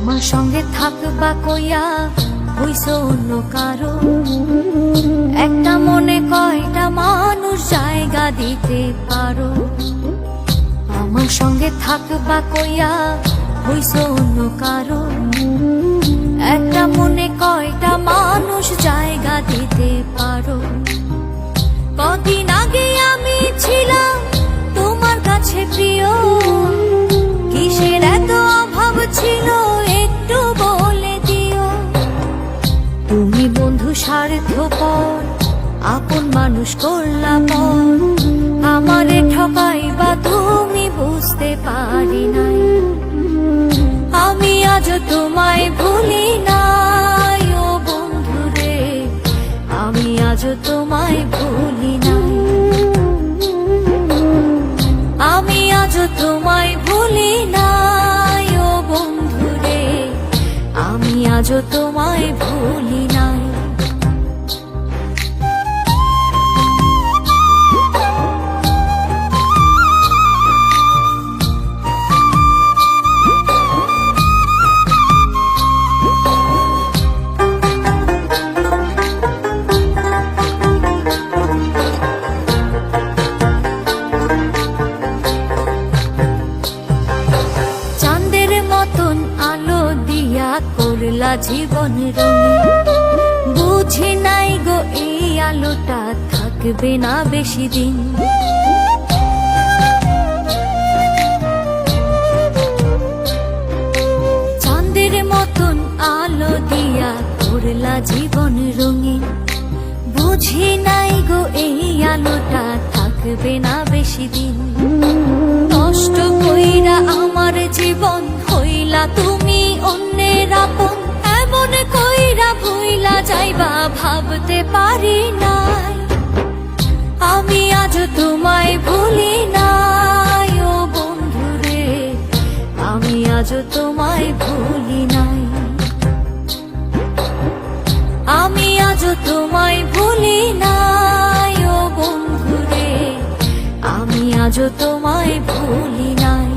আমার সঙ্গে থাকবা কইয়া হইছ অন্য কারও। একটা মনে কয়টা মানুষ জায়গা দিতে পারো। আমার সঙ্গে থাকবা কইয়া হইছ অন্য কারও। একটা মনে কয়টা মানুষ জায়গা দিতে পারো। কদিন আগে আমি ছিলাম তোমার কাছে প্রিয়। মানুষ করলাম আমারে ঠকাইবা তুমি বুঝতে পারি নাই। আমি আজ তোমায় ভুলি নাই, ও বন্ধু রে আমি আজ তোমায় ভুলি নাই। আমি আজ তোমায় ভুলি নাই, ও বন্ধু রে আমি আজ তোমায় করলা জীবন রঙিন বুঝি নাই গো, এই আলোটা থাকবে না বেশি দিন। চাঁদের মতন আলো দিয়া করলা জীবন রঙিন বুঝি নাই গো, এই আলোটা থাকবে না বেশি দিন। নষ্ট কইরা আমার জীবন হইলা তুমি। যাইবা ভাবতে পারি নাই। আমি আজ তোমায় ভুলি নাই, ও বন্ধু রে, আমি আজ তোমায় ভুলি নাই। আমি আজ তোমায় ভুলি নাই, ও বন্ধু রে, আমি আজ তোমায় ভুলি নাই।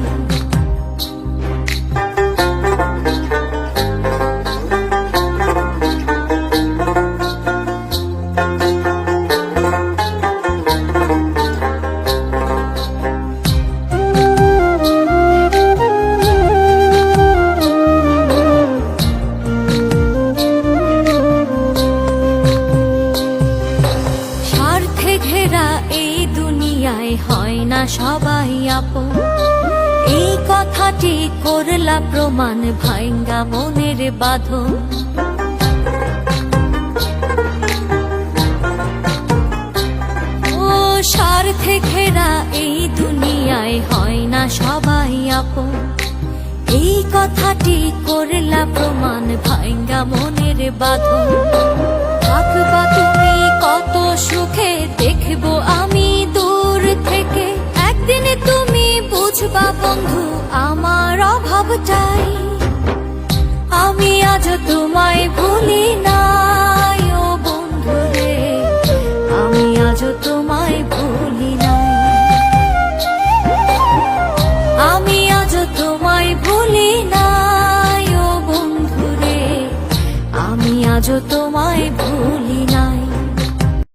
দুনিয়ায় হয় না সবাই আপন। এই কথাটি করলা প্রমাণ ভাঙ্গা মনের বাঁধন। স্বার্থে ঘেরা এই দুনিয়ায়, হয় না সবাই আপন। এই কথাটি করলা প্রমাণ ভাঙ্গা মনের বাঁধন। থাকবা তুমি কত সুখে, দেখব বন্ধু, আমার অভাবটাই আমি আজ তোমায় ভুলি নাই, ও বন্ধু রে। আমি আজ তোমায় ভুলি নাই। আমি আজ তোমায় ভুলি নাই, ও বন্ধু রে। আমি আজ তোমায় ভুলি